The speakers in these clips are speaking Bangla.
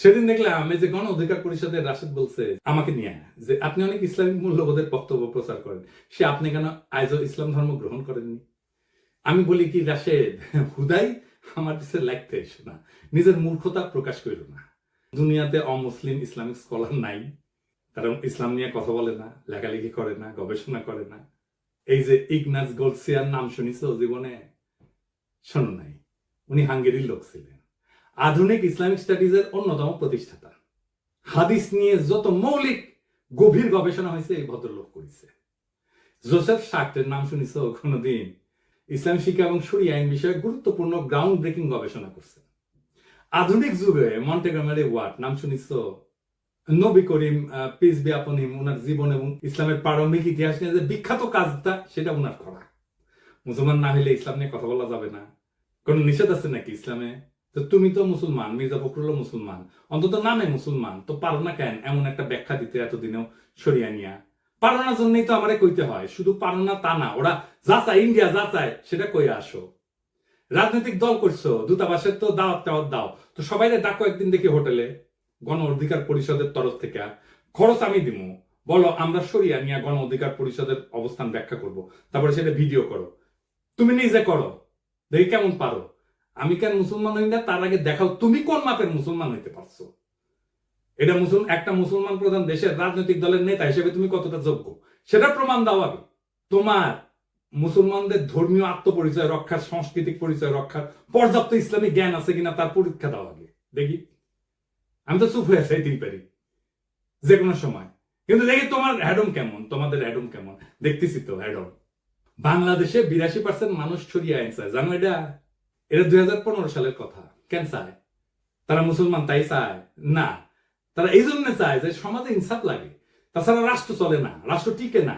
সেদিন দেখলাম আমি যে গণ অধিকার পরিষদের রাশেদ বলছে, আমাকে নিয়ে যে আপনি অনেক ইসলামিক মূল্যবোধের বক্তব্য প্রচার করেন। সে আপনি কেন আজও ইসলাম ধর্ম গ্রহণ করেননি? আমি বলি কি, রাশেদ, হুদাই আমার কাছে লাগতে এসো না। নিজের মূর্খতা প্রকাশ করো না। দুনিয়াতে অমুসলিম ইসলামিক স্কলার নাই। তারা ইসলাম নিয়ে কথা বলে না, লেখালেখি করে না, গবেষণা করে না। এই যে ইগনাস গোলসিয়ার নাম শুনিস জীবনে? শোনো নাই, উনি হাঙ্গেরির লোক ছিলেন। আধুনিক ইসলামিক স্টাডিজের অন্যতম প্রতিষ্ঠাতা। হাদিস নিয়ে যত মৌলিক, গভীর গবেষণা হয়েছে, এই ভদ্রলোক করেছে। জোসেফ শাক্টের নাম শুনিস কোনোদিন? ইসলাম শিক্ষা এবং শরী আইন বিষয়ে গুরুত্বপূর্ণ গ্রাউন্ড ব্রেকিং গবেষণা করছে। আধুনিক যুগে মন্টেগামারি ওয়াট নাম শুনিস নবী করিম পিস বিয়াপনিম ওনার জীবন এবং ইসলামের প্রারম্ভিক ইতিহাস নিয়ে যে বিখ্যাত কাজটা, সেটা ওনার করা। মুসলমান না হলে ইসলাম নিয়ে কথা বলা যাবে না। কোন নিষেধ আছে নাকি ইসলামে? তো তুমি তো মুসলমান, মির্জা ফখরুল মুসলমান, অন্তত নামে মুসলমান, তো পারো না কেন এমন একটা ব্যাখ্যা দিতে এতদিনেও সরিয়া নিয়া? পারো না জন্যই তো আমারে কইতে হয়, শুধু পারো না তা না, ওরা যা চায়, ইন্ডিয়া যা চায়, সেটা কই আসো। রাজনৈতিক দল করছ, দূতাবাসের তো দাওয়াত টাওয়াত দাও, তো সবাই ডাকো একদিন দেখি হোটেলে, গণ অধিকার পরিষদের তরফ থেকে। খরচ আমি দিমু। বলো, আমরা সরিয়া নিয়ে গণ অধিকার পরিষদের অবস্থান ব্যাখ্যা করব, তারপরে সেটা ভিডিও করো। তুমি নিজে করো, দেখি কেমন পারো। আমি কেন মুসলমান হই না? তার আগে দেখাও, তুমি কোন মাপের মুসলমান হইতে পারছ? এটা মুসলমান একটা মুসলমান প্রধান দেশের রাজনৈতিক দলের নেতা হিসেবে তুমি কতটা যোগ্য? সেটা প্রমাণ দাও আগে। তোমার মুসলমানদের ধর্মীয় আত্মপরিচয় রক্ষার সাংস্কৃতিক পরিচয় রক্ষার পর্যাপ্ত ইসলামী জ্ঞান আছে কিনা তার পরীক্ষা দাও আগে। দেখি। আমি তো চুপ হয়ে চাইতেই পারি। যে কোনো সময়। কিন্তু দেখি তোমার হ্যাডম কেমন? তোমাদের হ্যাডম কেমন? দেখতেছি তো হ্যাডম বাংলাদেশে বিরাশি পার্সেন্ট মানুষ ছড়িয়ে আনছে জানো এটা? এটা দুই হাজার পনেরো সালের কথা। কেন চায়? তারা মুসলমান, তাই চায়? না। তারা এই জন্য চায় যে সমাজে ইনসাফ লাগে। তাছাড়া রাষ্ট্র চলে না, রাষ্ট্র টিকে না।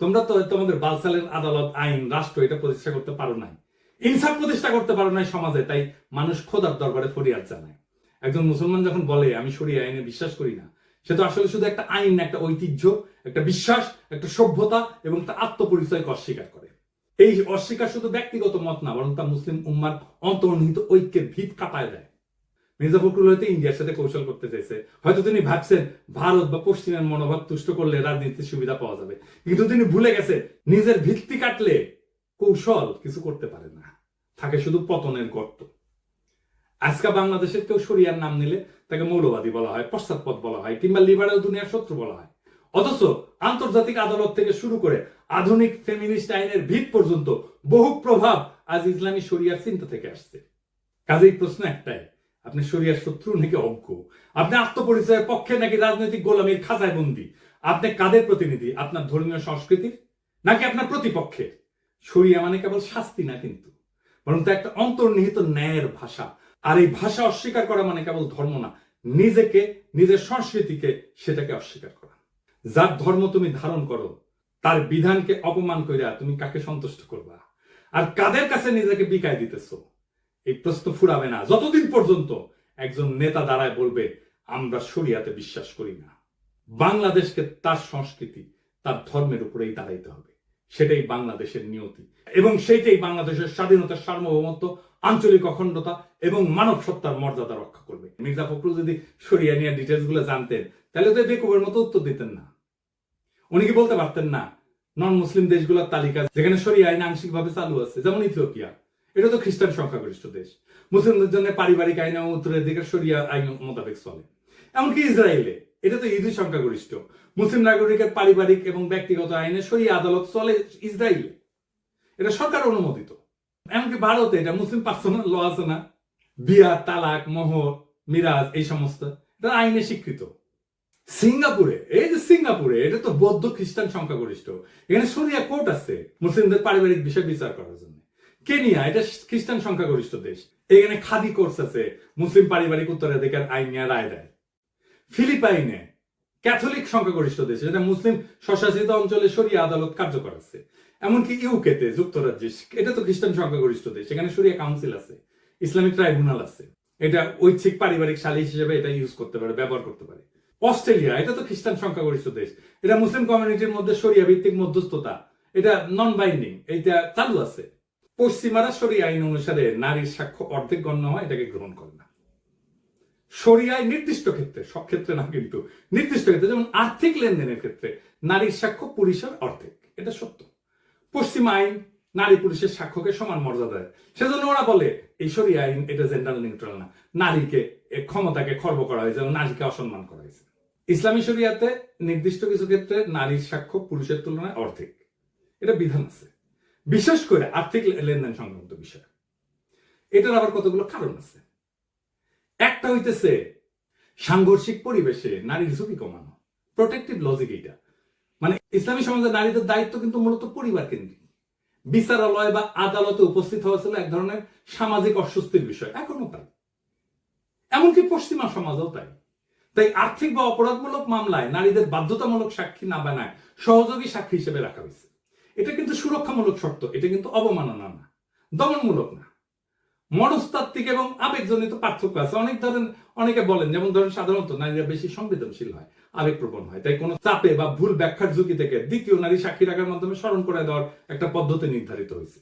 তোমরা তো তোমাদের বালসালের আদালত, আইন, রাষ্ট্র এটা প্রতিষ্ঠা করতে পারো নাই। ইনসাফ প্রতিষ্ঠা করতে পারো নাই সমাজে, তাই মানুষ খোদার দরবারে ফরিয়াদ জানায়। একজন মুসলমান যখন বলে, আমি সরিয়ে আইনে বিশ্বাস করি না, সে তো আসলে শুধু একটা আইন, একটা ঐতিহ্য, একটা বিশ্বাস, একটা সভ্যতা এবং তার আত্মপরিচয়কে অস্বীকার করে। এই অস্বীকার শুধু ব্যক্তিগত মত না, বরং তা মুসলিম উম্মার অন্তর্নিহিত ঐক্যের ভিত কাঁপায় দেয়। মির্জা ফখরুল হয়তো ইন্ডিয়ার সাথে কৌশল করতে চাইছে। হয়তো তিনি ভাবছেন ভারত বা পশ্চিমের মনোভাব তুষ্ট করলে রাজনীতির সুবিধা পাওয়া যাবে। কিন্তু তিনি ভুলে গেছে, নিজের ভিত্তি কাটলে কৌশল কিছু করতে পারে না। থাকে শুধু পতনের গর্ত। আজকে বাংলাদেশের কেউ সরিয়ার নাম নিলে তাকে মৌলবাদী বলা হয়, পশ্চাৎপদ বলা হয়, কিংবা লিবারেল দুনিয়ার শত্রু বলা হয়। অথচ আন্তর্জাতিক আদালত থেকে শুরু করে আধুনিক ফেমিনিস্ট আইনের ভিত পর্যন্ত বহু প্রভাব আজ ইসলামী শরিয়ার চিন্তা থেকে আসছে। কাজেই প্রশ্ন একটাই, আপনি শরিয়ার শত্রু নাকি অজ্ঞ? আপনি আত্মপরিচয়ের পক্ষে নাকি রাজনৈতিক গোলামীর খাঁচায় বন্দী? আপনি কাদের প্রতিনিধি? আপনার ধর্মীয় সংস্কৃতির? নাকি আপনার প্রতিপক্ষের? শরিয়া মানে কেবল শাস্তি না কিন্তু, বরং তা একটা অন্তর্নিহিত ন্যায়ের ভাষা। আর এই ভাষা অস্বীকার করা মানে কেবল ধর্ম না, নিজেকে, নিজের সংস্কৃতিকে সেটাকে অস্বীকার করা। যার ধর্ম তুমি ধারণ করো, তার বিধানকে অপমান করিয়া তুমি কাকে সন্তুষ্ট করবা? আর কাদের কাছে নিজেকে বিকায় দিতেছ? এই প্রশ্ন ফুরাবে না। যতদিন পর্যন্ত একজন নেতা দাঁড়ায় বলবে, আমরা শরিয়াতে বিশ্বাস করি না। বাংলাদেশকে তার সংস্কৃতি, তার ধর্মের উপরেই দাঁড়াইতে হবে। সেটাই বাংলাদেশের নিয়তি। এবং সেইটাই বাংলাদেশের স্বাধীনতার সার্বভৌমত্ব, আঞ্চলিক অখণ্ডতা এবং মানব সত্তার মর্যাদা রক্ষা করবে। মির্জা ফখরুল যদি সরিয়া নিয়ে ডিটেলসগুলো জানতেন, তাহলে তো বেকুবের মতো উত্তর দিতেন না। উনি কি বলতে পারতেন না? নন মুসলিম দেশগুলোর তালিকা যেখানে সরিয়া আইন আংশিকভাবে চালু আছে, যেমন ইথিওপিয়া। এটা তো খ্রিস্টান সংখ্যাগরিষ্ঠ দেশ। মুসলিমদের জন্য পারিবারিক আইন এবং উত্তরের দিকে সরিয়া আইন মোতাবেক চলে। এমনকি ইসরায়েলে এটা তো ইহুদি সংখ্যাগরিষ্ঠ। মুসলিম নাগরিকের পারিবারিক এবং ব্যক্তিগত আইনে সরিয়া আদালত চলে ইসরায়েলে। এটা সরকার অনুমোদিত। এমনকি ভারতে এটা মুসলিম পার্সোনাল ল আছে না? বিয়া, তালাক, মোহর, মিরাজ, এই সমস্ত। এটা আইনে স্বীকৃত। সিঙ্গাপুরে, এই যে সিঙ্গাপুরে, এটা তো বৌদ্ধ খ্রিস্টান সংখ্যাগরিষ্ঠ। এখানে সরিয়া কোর্ট আছে মুসলিমদের পারিবারিক বিষয় বিচার করার জন্য। কেনিয়া, এটা খ্রিস্টান সংখ্যাগরিষ্ঠ দেশ। এখানে খাদি কোর্স আছে, মুসলিম পারিবারিক উত্তরাধিকার আইন নিয়ে রায় দেয়। ফিলিপাইনে, ক্যাথলিক সংখ্যাগরিষ্ঠ দেশ, এটা মুসলিম স্বশাসিত অঞ্চলে সরিয়া আদালত কার্যকর আছে। এমনকি ইউকেতে যুক্তরাজ্যে, এটা তো খ্রিস্টান সংখ্যাগরিষ্ঠ দেশ, এখানে সরিয়া কাউন্সিল আছে, ইসলামিক ট্রাইব্যুনাল আছে। এটা ঐচ্ছিক পারিবারিক সালিশ হিসেবে এটা ইউজ করতে পারে, ব্যবহার করতে পারে। অস্ট্রেলিয়া, এটা তো খ্রিস্টান সংখ্যাগরিষ্ঠ দেশ। এটা মুসলিম কমিউনিটির মধ্যে সরিয়া ভিত্তিক মধ্যস্থতা। এটা নন বাইন্ডিং এটা চালু আছে। পশ্চিমারা সরিয়া আইন অনুসারে নারীর সাক্ষ্য অর্ধেক গণ্য হয়, এটাকে গ্রহণ করে না। শরিয়ায় নির্দিষ্ট ক্ষেত্রে, সব ক্ষেত্রে না, কিন্তু নির্দিষ্ট ক্ষেত্রে, যেমন আর্থিক লেনদেনের ক্ষেত্রে, নারীর সাক্ষ্য পুরুষের অর্ধেক, এটা সত্য। পশ্চিম আইন নারী পুরুষের সাক্ষ্যকে সমান মর্যাদা দেয়। সেজন্য ওরা বলে, এই শরিয়া আইন, এটা জেন্ডার নিউট্রাল না। নারীকে ক্ষমতাকে খর্ব করা হয়েছে নারীকে অসম্মান করা হয়েছে। ইসলামী শরিয়াতে নির্দিষ্ট কিছু ক্ষেত্রে নারীর সাক্ষ্য পুরুষের তুলনায় অর্ধেক। এটা বিধান আছে। বিশেষ করে আর্থিক লেনদেন সংক্রান্ত বিষয়। এটার আবার কতগুলো কারণ আছে? একটা হইতেছে, সাংঘর্ষিক পরিবেশে নারীর ঝুঁকি কমানো। প্রোটেক্টিভ লজিক এটা মানে ইসলামী সমাজে নারীদের দায়িত্ব কিন্তু মূলত পরিবার কেন্দ্রিক। বিচারালয় বা আদালতে উপস্থিত হওয়া ছিল এক ধরনের সামাজিক অস্বস্তির বিষয়। এখনও তাই। এমনকি পশ্চিমা সমাজও তাই। তাই আর্থিক বা অপরাধমূলক মামলায় নারীদের বাধ্যতামূলক সাক্ষী না বানায় সহযোগী সাক্ষী হিসেবে রাখা হয়েছে। এটা কিন্তু সুরক্ষামূলক শর্ত, এটা কিন্তু অবমাননা না দমনমূলক না। মনস্তাত্ত্বিক এবং আবেগজনিত পার্থক্য আছে। অনেক ধরেন, অনেকে বলেন, যেমন ধরেন সাধারণত নারীরা বেশি সংবেদনশীল হয়, আবেগপ্রবণ হয়, তাই কোনো চাপে বা ভুল ব্যাখ্যার ঝুঁকি থেকে দ্বিতীয় নারী সাক্ষী রাখার মাধ্যমে স্মরণ করে দেওয়ার একটা পদ্ধতি নির্ধারিত হয়েছে।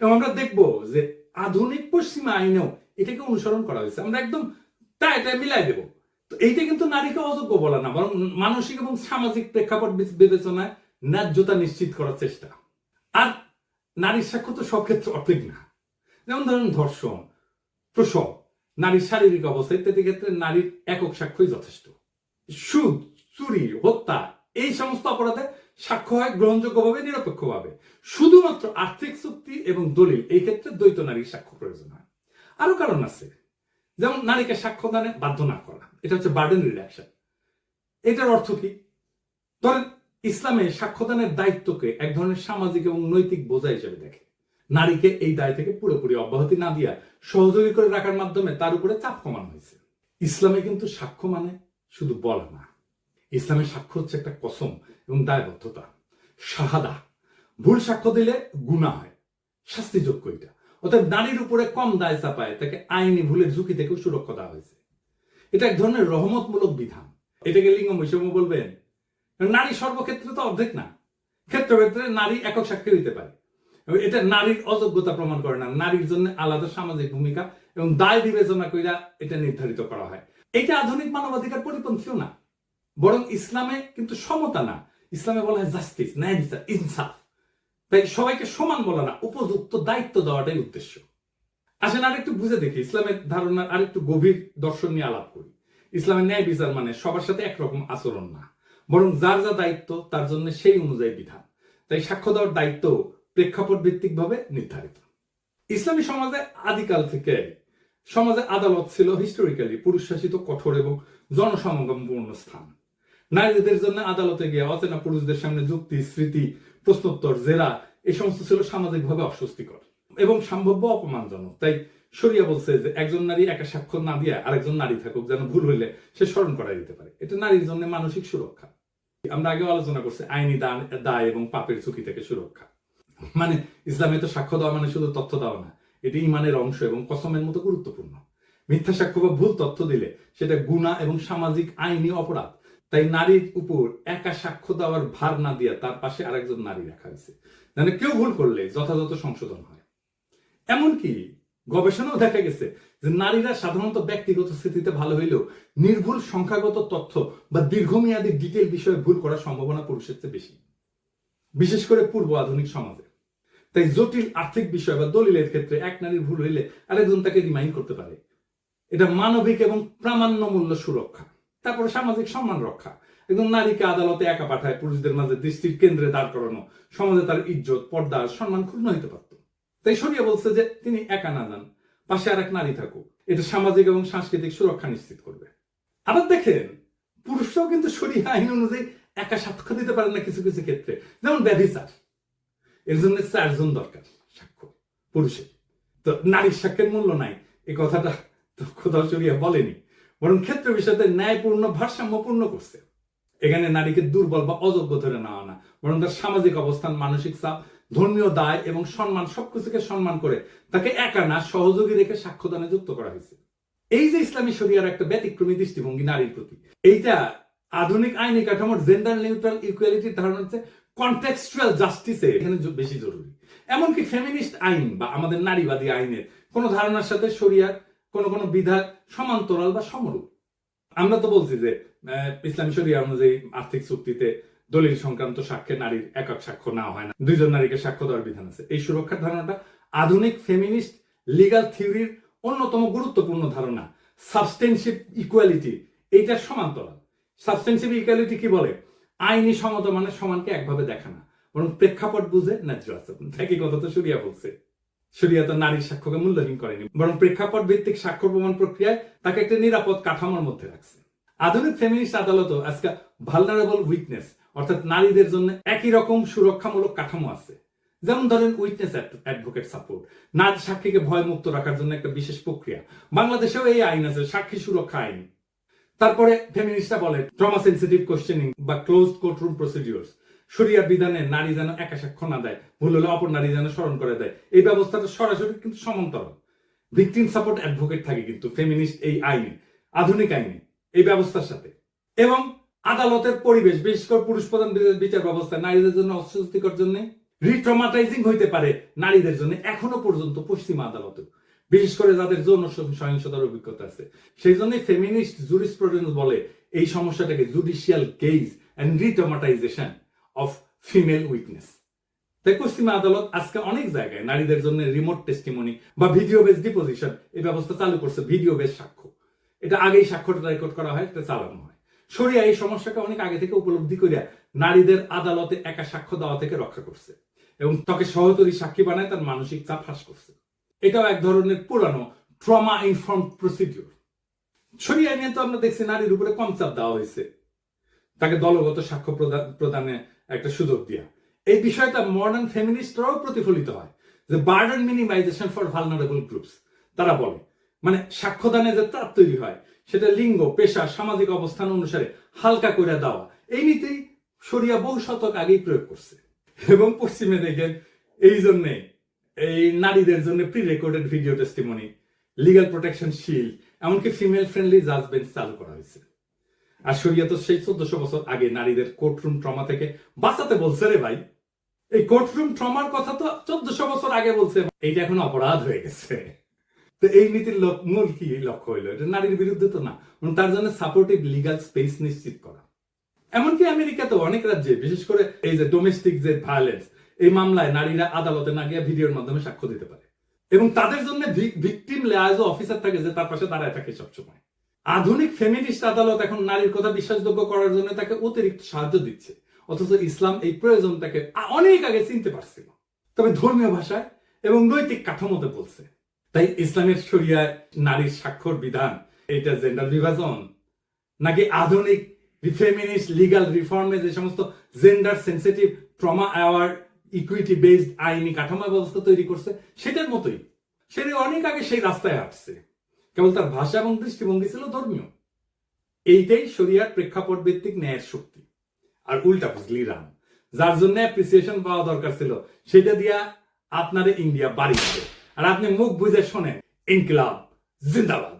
এবং আমরা দেখব যে আধুনিক পশ্চিমা আইনেও এটাকে অনুসরণ করা হয়েছে। আমরা একদম তা এটা মিলাই দেব। এইটা কিন্তু নারীকে অযোগ্য বলা না, বরং মানসিক এবং সামাজিক প্রেক্ষাপট বিবেচনায় ন্যায্যতা নিশ্চিত করার চেষ্টা। আর নারীর সাক্ষ্য তো সব ক্ষেত্রে না। যেমন ধরেন ধর্ষণ, প্রসব, নারীর শারীরিক অবস্থা ইত্যাদি ক্ষেত্রে নারীর একক সাক্ষ্যই যথেষ্ট। সুদ, চুরি, হত্যা, এই সমস্ত অপরাধে সাক্ষ্য হয় গ্রহণযোগ্যভাবে, নিরপেক্ষভাবে। শুধুমাত্র আর্থিক চুক্তি এবং দলিল, এই ক্ষেত্রে দ্বৈত নারীর সাক্ষ্য প্রয়োজন হয়। আরও কারণ আছে। যেমন নারীকে সাক্ষ্যদানে বাধ্য না করা। এটা হচ্ছে বার্ডেন রিডাকশন এটার অর্থ কি? ধরেন ইসলামে সাক্ষ্যদানের দায়িত্বকে এক ধরনের সামাজিক এবং নৈতিক বোঝা হিসেবে দেখে। নারীকে এই দায় থেকে পুরোপুরি অব্যাহতি না দিয়া সহযোগী করে রাখার মাধ্যমে তার উপরে চাপ কমানো হয়েছে। ইসলামে কিন্তু সাক্ষ্য মানে শুধু বলা না। ইসলামের সাক্ষ্য হচ্ছে একটা কসম এবং দায়বদ্ধতা। শাহাদা। ভুল সাক্ষ্য দিলে গুণা হয়। শাস্তিযোগ্য এটা। অর্থাৎ নারীর উপরে কম দায় চাপায় তাকে আইনি ভুলের ঝুঁকি থেকেও সুরক্ষা দেওয়া হয়েছে। এটা এক ধরনের রহমতমূলক বিধান। এটাকে লিঙ্গ বৈষম্য বলবেন। নারী সর্বক্ষেত্রে তো অর্ধেক না। ক্ষেত্র ক্ষেত্রে নারী একক সাক্ষী হইতে পারে। এটা নারীর অযোগ্যতা প্রমাণ করে না। নারীর জন্য আলাদা সামাজিক ভূমিকা এবং দায় বিবেচনা কইরা এটা নির্ধারিত করা হয়। এটা আধুনিক মানবাধিকার পরিপন্থীও না। বরং ইসলামে কিন্তু সমতা না। ইসলামে বলা হয় জাস্টিস ন্যায় বিচার ইনসাফ তাই সবাইকে সমান বলা না। উপযুক্ত দায়িত্ব দেওয়াটাই উদ্দেশ্য। আসেন, আরেকটু বুঝে দেখি, ইসলামের ধারণার আরেকটু গভীর দর্শন নিয়ে আলাপ করি। ইসলামের ন্যায় বিচার মানে সবার সাথে একরকম আচরণ না, বরং যার যা দায়িত্ব, তার জন্য সেই অনুযায়ী বিধান। তাই সাক্ষ্য দেওয়ার দায়িত্ব প্রেক্ষাপট ভিত্তিক ভাবে নির্ধারিত। ইসলামী সমাজে আদিকাল থেকে সমাজে আদালত ছিল হিস্টোরিক্যালি পুরুষ শাসিত কঠোর এবং জনসমাগমপূর্ণ স্থান। নারীদের জন্য আদালতে গিয়ে অচেনা পুরুষদের সামনে যুক্তি, স্মৃতি, প্রশ্নোত্তর, জেরা এই সমস্ত ছিল সামাজিকভাবে অস্বস্তিকর। এবং সম্ভাব্য অপমানজনক। তাই শরিয়া বলছে যে একজন নারী একা স্বাক্ষর না দিয়ে আরেকজন নারী থাকুক যেন ভুল হইলে সে স্মরণ করাই দিতে পারে। এটা নারীর জন্য মানসিক সুরক্ষা। আমরা আগে আলোচনা করছি, আইনি দায় এবং পাপের ঝুঁকি থেকে সুরক্ষা। মানে ইসলামে তো সাক্ষ্য দেওয়া মানে শুধু তথ্য দেওয়া না, এটি ইমানের অংশ এবং কসমের মতো গুরুত্বপূর্ণ। মিথ্যা সাক্ষ্য বা ভুল তথ্য দিলে সেটা গুণা এবং সামাজিক আইনি অপরাধ। তাই নারীর উপর একা সাক্ষ্য দেওয়ার ভার না দিয়ে তার পাশে আরেকজন নারী রাখা হয়েছে। মানে কেউ ভুল করলে যথাযথ সংশোধন হয়। এমনকি গবেষণাও দেখা গেছে যে নারীরা সাধারণত ব্যক্তিগত স্থিতিতে ভালো হইলেও নির্ভুল সংখ্যাগত তথ্য বা দীর্ঘমেয়াদী ডিটেল বিষয়ে ভুল করার সম্ভাবনা পুরুষের চেয়ে বেশি। বিশেষ করে পূর্ব আধুনিক সমাজে। তাই জটিল আর্থিক বিষয় বা দলিলের ক্ষেত্রে এক নারীর ভুল হইলে আরেকজন তাকে রিমাইন্ড করতে পারে। এটা মানবিক এবং প্রামাণ্য মূল্য সুরক্ষা, তারপরে সামাজিক সম্মান রক্ষা। একজন নারীকে আদালতে একা পাঠায় পুরুষদের মাঝে দৃষ্টির কেন্দ্রে দাঁড় করানো, সমাজে তার ইজ্জত, পর্দা সম্মান ক্ষুণ্ণ হইতে পারত তাই সরিয়া বলছে যে তিনি একা না যান, পাশে আর এক নারী থাকুক। এটা সামাজিক এবং সাংস্কৃতিক সুরক্ষা নিশ্চিত করবে। আবার দেখেন, পুরুষরাও কিন্তু সরিয়া আইন অনুযায়ী একা সাক্ষ্য দিতে পারেন না কিছু কিছু ক্ষেত্রে। যেমন ব্যভিচার। এর জন্য চারজন দরকার সাক্ষ্য পুরুষের। তো নারীর সাক্ষ্যের মূল্য নাই। এই কথাটা তো কোথাও সরিয়া বলেনি। বরং ক্ষেত্র বিষয়তে ন্যায়পূর্ণ, ভারসাম্যপূর্ণ করছে। এখানে নারীকে দুর্বল বা অযোগ্য ধরে নেওয়া না। বরং তার সামাজিক অবস্থান, মানসিক চাপ ধর্মীয় দায় এবং সম্মান, সবকিছুকে সম্মান করে তাকে একা না সহযোগী রেখে সাক্ষ্যদানে যুক্ত করা হয়েছে। এই যে ইসলামী শরিয়ার একটা ব্যতিক্রমী দৃষ্টিভঙ্গি নারীর প্রতি, এইটা আধুনিক আইনি কাঠামোর জেন্ডার নিউট্রাল ইকুয়ালিটির ধারণা হচ্ছে কন্টেক্সচুয়াল জাস্টিসে এখানে বেশি জরুরি। এমনকি ফেমিনিস্ট আইন বা আমাদের নারীবাদী আইনের কোন ধারণার সাথে শরিয়ার কোন কোন বিধা সমান্তরাল বা সমরূপ। আমরা তো বলছি যে ইসলামী শরিয়া অনুযায়ী আর্থিক চুক্তিতে দলিল সংক্রান্ত সাক্ষ্যে নারীর একক সাক্ষ্য না হয় না। দুইজন নারীকে সাক্ষ্য দেওয়ার বিধান আছে। এই সুরক্ষার ধারণাটা আধুনিক ফেমিনিস্ট লিগাল থিওরির অন্যতম গুরুত্বপূর্ণ ধারণা। সাবস্টেনশিপ ইকুয়ালিটি এইটার সমান্তরাল। সাবস্টেনশিপ ইকুয়ালিটি কি বলে? আইনি সমত মানে সমানকে একভাবে দেখা না, বরং প্রেক্ষাপট বুঝে ন্যায্য আছে। একই কথা তো সুরিয়া বলছে। সুরিয়া তো নারীর সাক্ষ্যকে মূল্যহীন করেনি, বরং প্রেক্ষাপট ভিত্তিক সাক্ষ্য প্রমাণ প্রক্রিয়ায় তাকে একটা নিরাপদ কাঠামোর মধ্যে রাখছে। আধুনিক ফেমিনিস্ট আদালতও আজকে ভালনারেবল উইকনেস অর্থাৎ নারীদের জন্য একই রকম সুরক্ষামূলক কাঠামো আছে। যেমন ধরেন উইটনেস অ্যাডভোকেট সাপোর্ট নারী সাক্ষীকে ভয় মুক্ত রাখার জন্য একটা বিশেষ প্রক্রিয়া। বাংলাদেশেও এই আইন আছে, সাক্ষী সুরক্ষা আইন। তারপরে ফেমিনিস্টরা বলে ট্রমা সেন্সিটিভ কোশ্চেনিং বা ক্লোজড কোর্টরুম প্রসিডিওর্স শরিয়া বিধানে নারী যেন একা সাক্ষ্য না দেয়, ভুল হলে অপর নারী যেন স্মরণ করে দেয়। এই ব্যবস্থাটা সরাসরি কিন্তু সমান্তরাল। ভিকটিম সাপোর্ট অ্যাডভোকেট থাকে কিন্তু ফেমিনিস্ট এই আইনে, আধুনিক আইনে। এই ব্যবস্থার সাথে। এবং আদালতের পরিবেশ, বিশেষ করে পুরুষ প্রধান বিচার ব্যবস্থা, নারীদের জন্য অস্বস্তিকর জন্য রিট্রমাটাইজিং হইতে পারে নারীদের জন্য এখনও পর্যন্ত পশ্চিমা আদালতে বিশেষ করে যাদের যৌন সহিংসতার অভিজ্ঞতা আছে। সেই জন্য ফেমিনিস্ট জুরিসপ্রুডেন্স বলে এই সমস্যাটাকে judicial gaze and retraumatization of female weakness তাই পশ্চিমা আদালত আজকে অনেক জায়গায় নারীদের জন্য রিমোট টেস্টিমনি বা ভিডিও বেস ডিপোজিশন এই ব্যবস্থা চালু করছে ভিডিও বেস সাক্ষ্য। এটা আগেই স্বাক্ষরটা রেকর্ড করা হয়, এটা চালানো হয়। সরিয়া এই সমস্যাকে অনেক আগে থেকে উপলব্ধি করিয়া নারীদের আদালতে একা সাক্ষ্য দেওয়া থেকে রক্ষা করছে এবং তাকে সহতরী সাক্ষী বানায় তার মানসিক চাপ হ্রাস করছে। এটাও এক ধরনের পুরানো ট্রমা ইনফর্ম প্রসিডিওর সরিয়া নিয়ে তো আমরা দেখছি নারীর উপরে কম চাপ দেওয়া হয়েছে। তাকে দলগত সাক্ষ্য প্রদান- প্রদানে একটা সুযোগ দিয়া। এই বিষয়টা মডার্ন ফেমিনিস্টরাও প্রতিফলিত হয় যে burden minimization for vulnerable groups তারা বলে মানে সাক্ষ্যদানে যে চাপ তৈরি হয়, সেটা লিঙ্গ, পেশা, সামাজিক অবস্থান অনুসারে হালকা করে দেওয়া। এই নীতি সরিয়া বহু শতক আগেই প্রয়োগ করছে। এবং পশ্চিমে দেখেন, এই জন্যে, এই নারীদের জন্য prerecorded video testimony legal protection shield এমনকি ফিমেল ফ্রেন্ডলি জাজমেন্ট চালু করা হয়েছে। আর শরিয়া তো সেই চোদ্দশো বছর আগে নারীদের কোর্টরুম ট্রমা থেকে বাঁচাতে বলছে রে ভাই। এই কোর্টরুম ট্রমার কথা তো চোদ্দশো বছর আগে বলছে। এইটা এখন অপরাধ হয়ে গেছে। তো এই নীতির মূল কি লক্ষ্য হইল? এটা নারীর বিরুদ্ধে তো না তার জন্য সাপোর্টিভ লিগাল স্পেস নিশ্চিত করা। এমনকি আমেরিকাতে অনেক রাজ্যে, বিশেষ করে এই যে ডোমেস্টিক যে ভায়োলেন্স এই মামলায় নারীরা আদালতে না গিয়ে ভিডিওর মাধ্যমে সাক্ষ্য দিতে পারে। এবং তাদের জন্য ভিকটিম লেয়াজ অফিসার থাকে যে তার পাশে দাঁড়ায় থাকে সবসময়। আধুনিক ফেমিনিস্ট আদালত এখন নারীর কথা বিশ্বাসযোগ্য করার জন্য তাকে অতিরিক্ত সাহায্য দিচ্ছে। অথচ ইসলাম এই প্রয়োজনটাকে অনেক আগে চিনতে পারছিল। তবে ধর্মীয় ভাষায় এবং নৈতিক কাঠামোতে বলছে। তাই ইসলামের শরিয়ায় নারীর স্বাক্ষর বিধান, এটা জেন্ডার বিভাজন, নাকি আধুনিক ফেমিনিস্ট লিগাল রিফর্মে যে সমস্ত gender sensitive trauma aware equity based আইনি কাঠামো ব্যবস্থা তৈরি করছে, সেটার মতোই। সেটা অনেক আগে সেই রাস্তায় আসছে কেবল তার ভাষা এবং দৃষ্টিভঙ্গি ছিল ধর্মীয়। এইটাই শরিয়ার প্রেক্ষাপট ভিত্তিক ন্যায়ের শক্তি। আর উল্টা বুঝলি রাম, যার জন্য অ্যাপ্রিসিয়েশন পাওয়া দরকার ছিল, সেটা দিয়া আপনারে ইন্ডিয়া বাড়ি। আর আপনি মুখ বুঝে শোনেন ইনকিলাব জিন্দাবাদ।